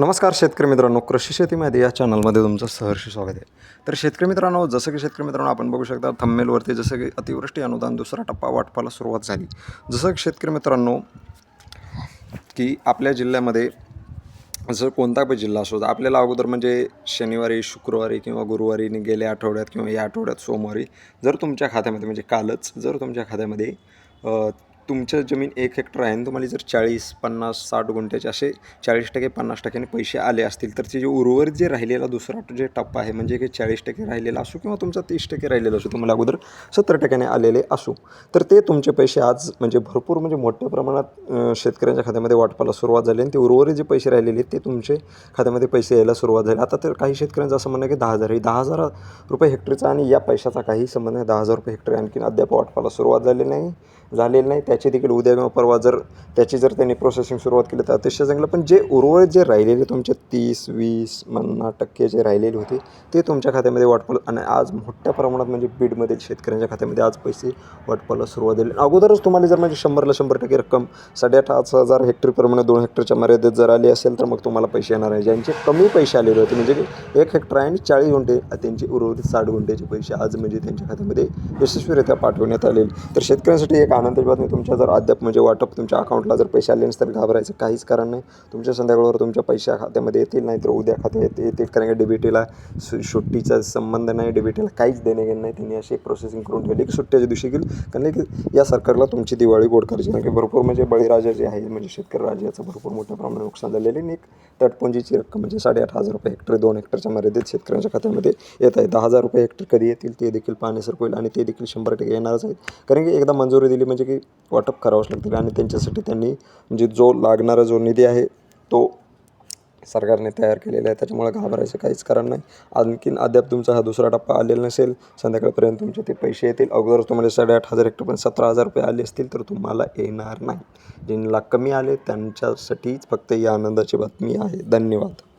नमस्कार शेतकरी मित्रांनो कृषी शेतीमध्ये या चॅनलमध्ये तुमचं सहर्ष स्वागत आहे. तर शेतकरी मित्रांनो जसं की शेतकरी मित्रांनो आपण बघू शकता थंबमेलवरती जसं की अतिवृष्टी अनुदान दुसरा टप्पा वाटपाला सुरुवात झाली. जसं की शेतकरी मित्रांनो की आपल्या जिल्ह्यामध्ये जर कोणता पण जिल्हा असो तर आपल्याला अगोदर म्हणजे शनिवारी शुक्रवारी किंवा गुरुवारी गेल्या आठवड्यात किंवा या आठवड्यात सोमवारी जर तुमच्या खात्यामध्ये म्हणजे कालच जर तुमच्या खात्यामध्ये तुमचं जमीन एक हेक्टर आहे आणि तुम्हाला जर चाळीस पन्नास साठ गुंठ्याचे असे चाळीस टक्के पन्नास टक्क्याने पैसे आले असतील तर ते जे उर्वरित जे राहिलेला दुसरा जे टप्पा आहे म्हणजे की चाळीस टक्के राहिलेला असो किंवा तुमचा तीस टक्के राहिलेला असो तुम्हाला अगोदर सत्तर टक्क्याने आलेले असो तर ते तुमचे पैसे आज म्हणजे भरपूर म्हणजे मोठ्या प्रमाणात शेतकऱ्यांच्या खात्यामध्ये वाटपाला सुरुवात झाली आणि ते उर्वरित जे पैसे राहिलेले ते तुमचे खात्यामध्ये पैसे यायला सुरुवात झाली. आता तर काही शेतकऱ्यांचं असं म्हणणं आहे की दहा हजार आहे दहा हजार रुपये हेक्टरचा आणि या पैशाचा काही संबंध नाही. दहा हजार रुपये हेक्टर आणखी अद्याप वाटपाला सुरुवात झालेली नाही झालेली नाही. त्या त्याची देखील उद्या किंवा परवा जर त्याची जर त्यांनी प्रोसेसिंग सुरुवात केली तर अतिशय चांगलं. पण जे उर्वरित जे राहिलेले तुमचे तीस वीस पन्नास टक्के जे राहिलेले होते ते तुमच्या खात्यामध्ये वाटपाल आणि आज मोठ्या प्रमाणात म्हणजे बीडमधील शेतकऱ्यांच्या खात्यामध्ये आज पैसे वाटपाला सुरुवात झाली. अगोदरच तुम्हाला जर म्हणजे शंभरला शंभर टक्के रक्कम साडेआठ हजार हेक्टरप्रमाणे दोन हेक्टरच्या मर्यादेत जर आली असेल तर मग तुम्हाला पैसे येणार आहे ज्यांचे कमी पैसे आलेले होते म्हणजे एक हेक्टर आहे आणि चाळीस गुंठे त्यांचे उर्वरित साठ गुंठ्याचे पैसे आज म्हणजे त्यांच्या खात्यामध्ये यशस्वीरित्या पाठवण्यात आले तर शेतकऱ्यांसाठी एक आनंदाची बातमी तुमच्या जर अद्याप म्हणजे वाटप तुमच्या अकाउंटला जर पैसे आले नसतील तर घाबरायचं काहीच कारण नाही. तुमच्या संध्याकाळवर तुमच्या पैशा खात्यामध्ये येतील नाही तर उद्या खात्यात येते येतील. कारण की डीबीटीला सु सुट्टीचा संबंध नाही डीबीटीला काहीच देणे घेणे नाही. त्यांनी अशी एक प्रोसेसिंग करून ठेवली. की सुट्ट्याच्या दिवशी घेईल कारण की या सरकारला तुमची दिवाळी गोड करायची कारण की भरपूर म्हणजे बळीराजा जे आहे म्हणजे शेतकरी राजाचं भरपूर मोठ्या प्रमाणात नुकसान झालेले आणि एक तटपुंजीची रक्कम म्हणजे साडेआठ हजार रुपये हेक्टर दोन हेक्टरच्या मर्यादेत शेतकऱ्यांच्या खात्यामध्ये येत आहे. दहा हजार रुपये हेक्टर कधी येतील ते देखील पाहण्यासारखं होईल. आणि ते देखील शंभर टक्के येणारच आहेत. कारण की एकदा मंजुरी दिली म्हणजे की वाटप करावंच लागतील आणि त्यांच्यासाठी त्यांनी म्हणजे जो लागणारा जो निधी आहे तो सरकारने तयार केलेला आहे. त्याच्यामुळे घाबरायचं काहीच कारण नाही. आणखीन अद्याप तुमचा हा दुसरा टप्पा आलेला नसेल संध्याकाळपर्यंत तुमचे ते पैसे येतील. अगोदर तुम्हाला साडेआठ हजार हेक्टर पण सतरा हजार रुपये आले असतील तर तुम्हाला येणार नाही. ज्यांना कमी आले त्यांच्यासाठीच फक्त ही आनंदाची बातमी आहे. धन्यवाद.